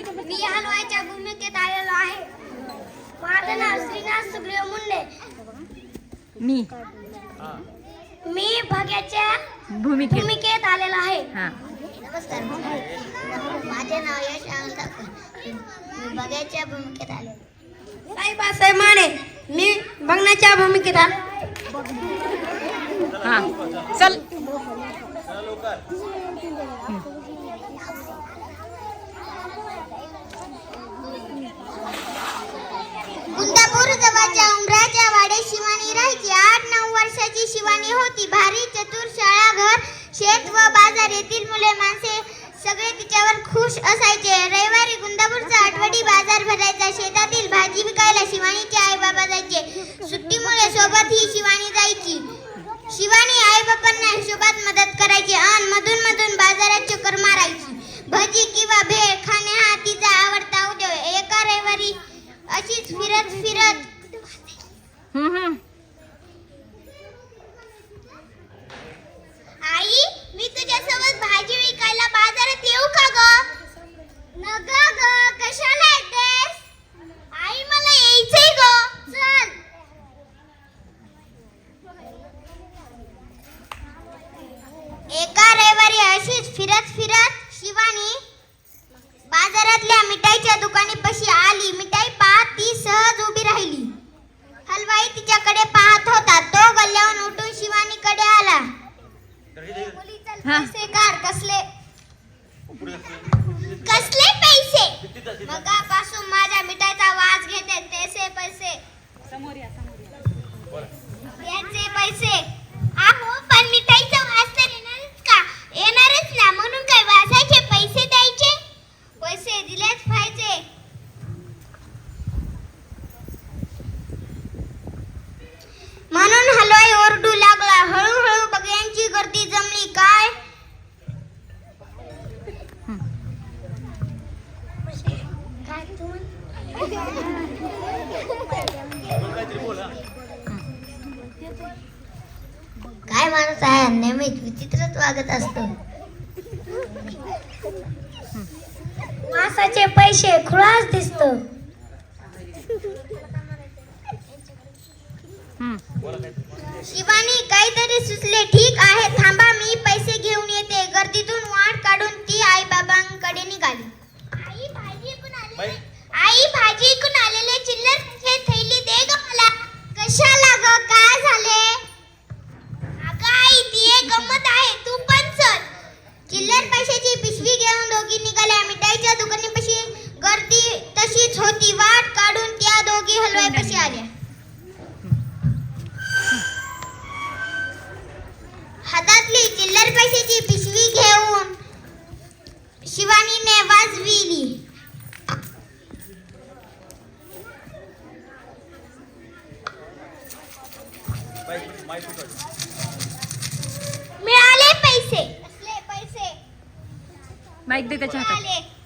मी हलवाईच्या भूमिकेत आलेलो आहे. माझं नाव श्रीनाथ सुग्रीव मुंडे. मी. मी भग्याच्या भूमिकेत. भूमिकेत आलेलो आहे. हा. नमस्कार माझे नाव यश मी बघ्याच्या भूमिकेत आले माने मी बघण्याच्या भूमिकेत आलो. हा. चल. गुंदापूर जवळच्या उमराच्या वाडे शिवानी राहायची. आठ नऊ वर्षाची शिवानी होती. भारी चतुर शाळा घर शेत व बाजार येथील मुले माणसे सगळे तिच्यावर खुश असायचे. रविवारी गुंदापूरचा आठवडी बाजार भरायचा. शेतातील भाजी विकायला शिवानीचे आई बाबा जायचे. सुट्टीमुळे सोबत ही शिवानी जायची. शिवानी आई बाबांना हिशोबात मदत करायची आणि मधून मधून बाजारात चक्कर मारायची. भजी किंवा भेळ खाणे हा तिचा आवडता उद्योग एका रविवारी अशीच फिरत फिरत हम्म, हम्म. आई मी तुझ्यासोबत भाजी विकायला बाजारात येऊ का ग नका ग कशाला येतेस आई मला यायचंय ग चल एका रविवारी अशीच फिरत फिरत शिवानी बाजारातल्या मिठाईच्या दुकानापाशी आली. मिठाई पाहत ती सहज उभी राहिली. हलवाई तिच्याकडे पाहत होता. तो गल्ल्याहून उठून शिवानीकडे आला. पैसे कार कसले? कसले पैसे? मगापासून माझ्या मिठाईचा वास घेते. त्याचे पैसे. समोर या समोर याचे पैसे. आहो काय माणूस आहे? नेहमीच विचित्रच वागत असतो. मासाचे पैसे खुळाच दिसतो. शिवानी काहीतरी सुचले ठीक आहे थांबा. पैशाची पिशवी घेऊन शिवानीने वाजविली मिळाले पैसे. पैसे माईक दे त्याच्या हातात.